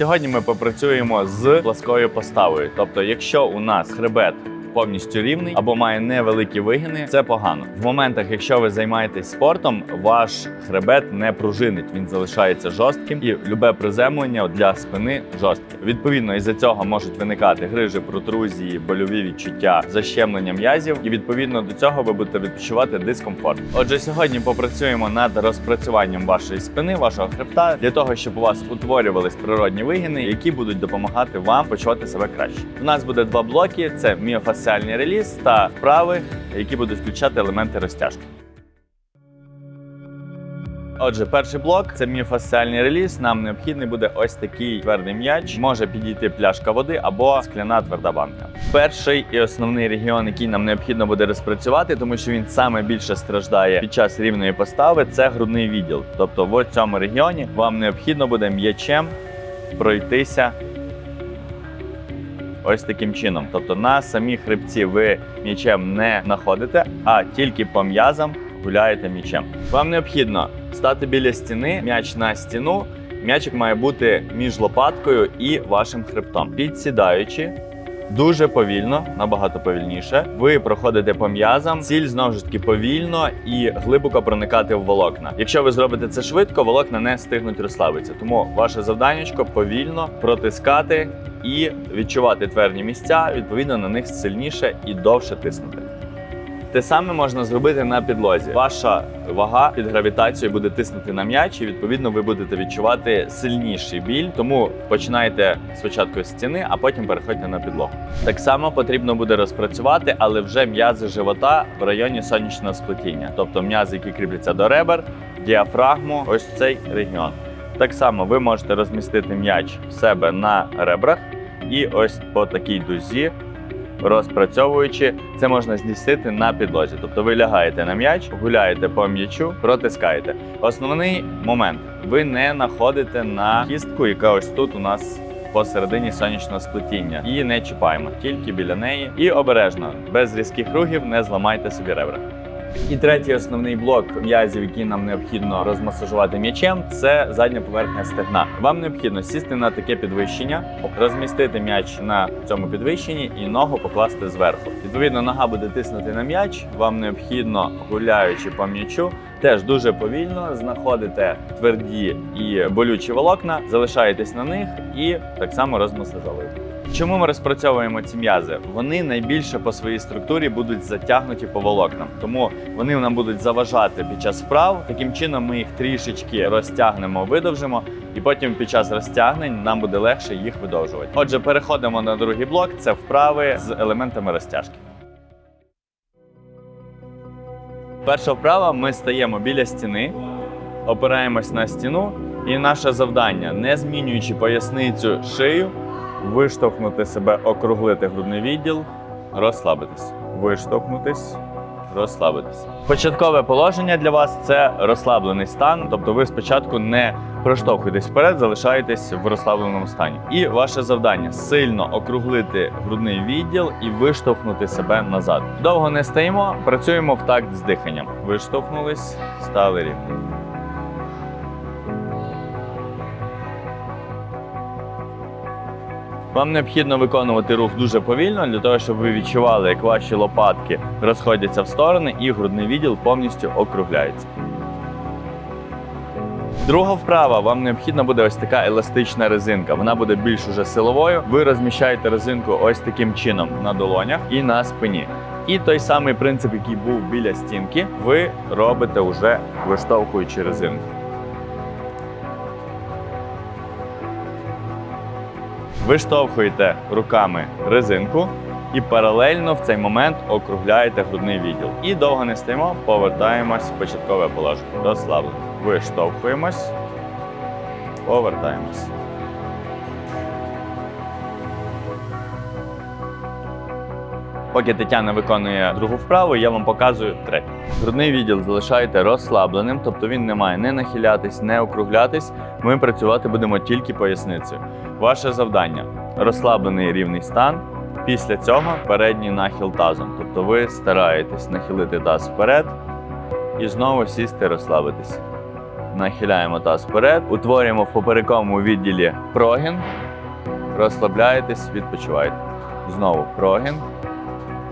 Сьогодні ми попрацюємо з пласкою поставою. Тобто, якщо у нас хребет повністю рівний або має невеликі вигини, це погано. В моментах, якщо ви займаєтесь спортом, ваш хребет не пружинить, він залишається жорстким, і любе приземлення для спини жорстке. Відповідно, із-за цього можуть виникати грижі, протрузії, больові відчуття, защемлення м'язів, і відповідно до цього ви будете відчувати дискомфорт. Отже, сьогодні попрацюємо над розпрацюванням вашої спини, вашого хребта, для того, щоб у вас утворювались природні вигини, які будуть допомагати вам почувати себе краще. У нас буде два блоки: це міофасціальний реліз та вправи, які будуть включати елементи розтяжки. Отже, перший блок це міофасціальний реліз. Нам необхідний буде ось такий твердий м'яч. Може підійти пляшка води або скляна тверда банка. Перший і основний регіон, який нам необхідно буде розпрацювати, тому що він саме більше страждає під час рівної постави, це грудний відділ. Тобто, в цьому регіоні вам необхідно буде м'ячем пройтися. Ось таким чином. Тобто на самій хребці ви м'ячем не знаходите, а тільки по м'язам гуляєте м'ячем. Вам необхідно стати біля стіни, м'яч на стіну. М'ячик має бути між лопаткою і вашим хребтом. Підсідаючи дуже повільно, набагато повільніше. Ви проходите по м'язам, ціль знову ж таки повільно і глибоко проникати в волокна. Якщо ви зробите це швидко, волокна не стигнуть розслабитися. Тому ваше завданнячко повільно протискати і відчувати тверді місця, відповідно на них сильніше і довше тиснути. Те саме можна зробити на підлозі. Ваша вага під гравітацією буде тиснути на м'яч, і відповідно ви будете відчувати сильніший біль. Тому починайте спочатку з стіни, а потім переходьте на підлогу. Так само потрібно буде розпрацювати, але вже м'язи живота в районі сонячного сплетіння, тобто м'язи, які кріпляться до ребер, діафрагму, ось цей регіон. Так само ви можете розмістити м'яч в себе на ребрах і ось по такій дузі розпрацьовуючи, це можна здійснити на підлозі. Тобто ви лягаєте на м'яч, гуляєте по м'ячу, протискаєте. Основний момент: ви не находите на кістку, яка ось тут у нас. Посередині сонячного сплетіння. Її не чіпаємо, тільки біля неї. І обережно, без різких рухів, не зламайте собі ребра. І третій основний блок м'язів, який нам необхідно розмасажувати м'ячем, це задня поверхня стегна. Вам необхідно сісти на таке підвищення, розмістити м'яч на цьому підвищенні і ногу покласти зверху. Відповідно, нога буде тиснути на м'яч. Вам необхідно, гуляючи по м'ячу, теж дуже повільно знаходите тверді і болючі волокна, залишаєтесь на них і так само розмасажовуєте. Чому ми розпрацьовуємо ці м'язи? Вони найбільше по своїй структурі будуть затягнуті по волокнам, тому вони нам будуть заважати під час вправ. Таким чином ми їх трішечки розтягнемо, видовжимо, і потім під час розтягнень нам буде легше їх видовжувати. Отже, переходимо на другий блок. Це вправи з елементами розтяжки. Перша вправа ми стаємо біля стіни, опираємось на стіну, і наше завдання, не змінюючи поясницю шию, виштовхнути себе, округлити грудний відділ, розслабитись. Виштовхнутись, розслабитись. Початкове положення для вас це розслаблений стан, тобто ви спочатку не проштовхуєтесь вперед, залишаєтесь в розслабленому стані. І ваше завдання сильно округлити грудний відділ і виштовхнути себе назад. Довго не стоїмо, працюємо в такт з диханням. Виштовхнулись, стали рівно. Вам необхідно виконувати рух дуже повільно для того, щоб ви відчували, як ваші лопатки розходяться в сторони і грудний відділ повністю округляється. Друга вправа вам необхідна буде ось така еластична резинка. Вона буде більш уже силовою. Ви розміщаєте резинку ось таким чином на долонях і на спині. І той самий принцип, який був біля стінки, ви робите уже виштовхуючи резинку. Виштовхуєте руками резинку і паралельно в цей момент округляєте грудний відділ. І довго не стоїмо, повертаємось в початкове положення. Розслаблено. Виштовхуємось, повертаємось. Поки Тетяна виконує другу вправу, я вам показую третю. Грудний відділ залишаєте розслабленим, тобто він не має не нахилятись, не округлятись. Ми працювати будемо тільки поясницею. Ваше завдання розслаблений рівний стан. Після цього передній нахил тазом. Тобто ви стараєтесь нахилити таз вперед і знову сісти, розслабитись. нахиляємо таз вперед, утворюємо в поперековому відділі прогін, розслабляєтесь, відпочиваєте. Знову прогін.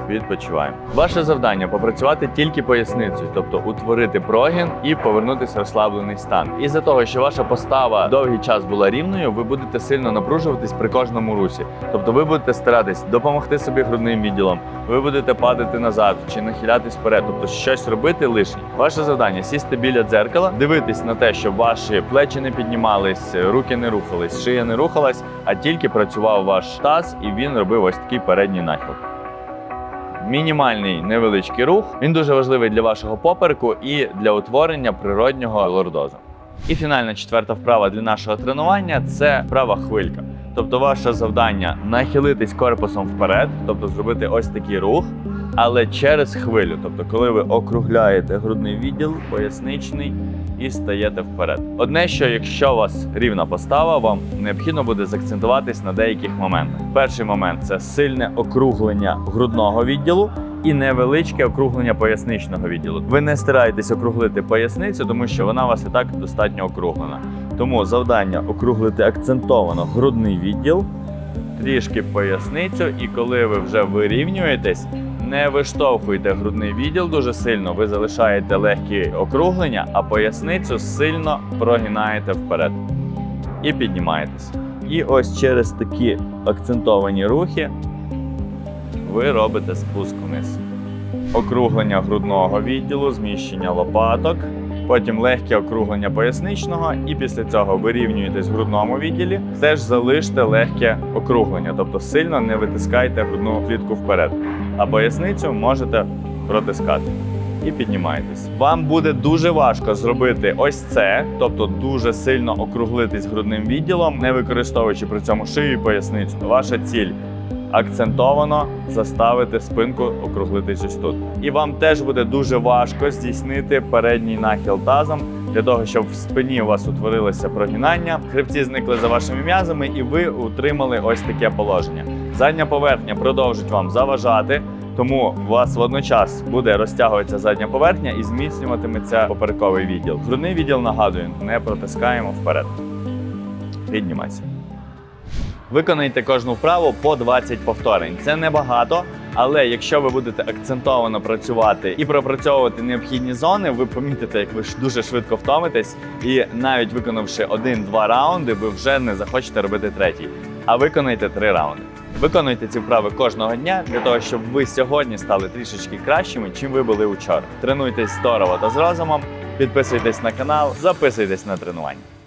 Відпочиваємо. Ваше завдання попрацювати тільки поясницею, тобто утворити прогін і повернутися в розслаблений стан. Із-за того, що ваша постава довгий час була рівною, ви будете сильно напружуватись при кожному русі. Тобто ви будете старатись допомогти собі грудним відділом, ви будете падати назад чи нахилятись вперед, тобто щось робити лишнє. Ваше завдання сісти біля дзеркала, дивитись на те, щоб ваші плечі не піднімались, руки не рухались, шия не рухалась, а тільки працював ваш таз, і він робив ось такий передній нахил. Мінімальний невеличкий рух. Він дуже важливий для вашого попереку і для утворення природнього лордозу. І фінальна четверта вправа для нашого тренування це вправа хвилька. Тобто, ваше завдання нахилитись корпусом вперед, тобто зробити ось такий рух, але через хвилю. Тобто, коли ви округляєте грудний відділ, поясничний і стаєте вперед. Одне, що якщо у вас рівна постава, вам необхідно буде закцентуватись на деяких моментах. Перший момент це сильне округлення грудного відділу. І невеличке округлення поясничного відділу. Ви не стараєтесь округлити поясницю, тому що вона у вас і так достатньо округлена. Тому завдання округлити акцентовано грудний відділ, трішки поясницю, і коли ви вже вирівнюєтесь, не виштовхуйте грудний відділ дуже сильно, ви залишаєте легкі округлення, а поясницю сильно прогинаєте вперед і піднімаєтесь. І ось через такі акцентовані рухи ви робите спуск вниз. Округлення грудного відділу, зміщення лопаток, потім легке округлення поясничного, і після цього вирівнюєтесь в грудному відділі. Теж залиште легке округлення, тобто сильно не витискайте грудну клітку вперед, а поясницю можете протискати. І піднімаєтесь. Вам буде дуже важко зробити ось це, тобто дуже сильно округлитись грудним відділом, не використовуючи при цьому шию і поясницю. Ваша ціль акцентовано заставити спинку округлитись ось тут. І вам теж буде дуже важко здійснити передній нахил тазом для того, щоб в спині у вас утворилося прогинання, хребці зникли за вашими м'язами, і ви утримали ось таке положення. Задня поверхня продовжить вам заважати. Тому у вас водночас буде розтягуватися задня поверхня і зміцнюватиметься поперековий відділ. Грудний відділ нагадую, не протискаємо вперед. Піднімайся. Виконайте кожну вправу по 20 повторень. Це небагато, але якщо ви будете акцентовано працювати і пропрацьовувати необхідні зони, ви помітите, як ви дуже швидко втомитесь, і навіть виконавши один-два раунди, ви вже не захочете робити третій. А виконайте три раунди. Виконуйте ці вправи кожного дня для того, щоб ви сьогодні стали трішечки кращими, чим ви були учора. Тренуйтесь здорово та з розумом, підписуйтесь на канал, записуйтесь на тренування.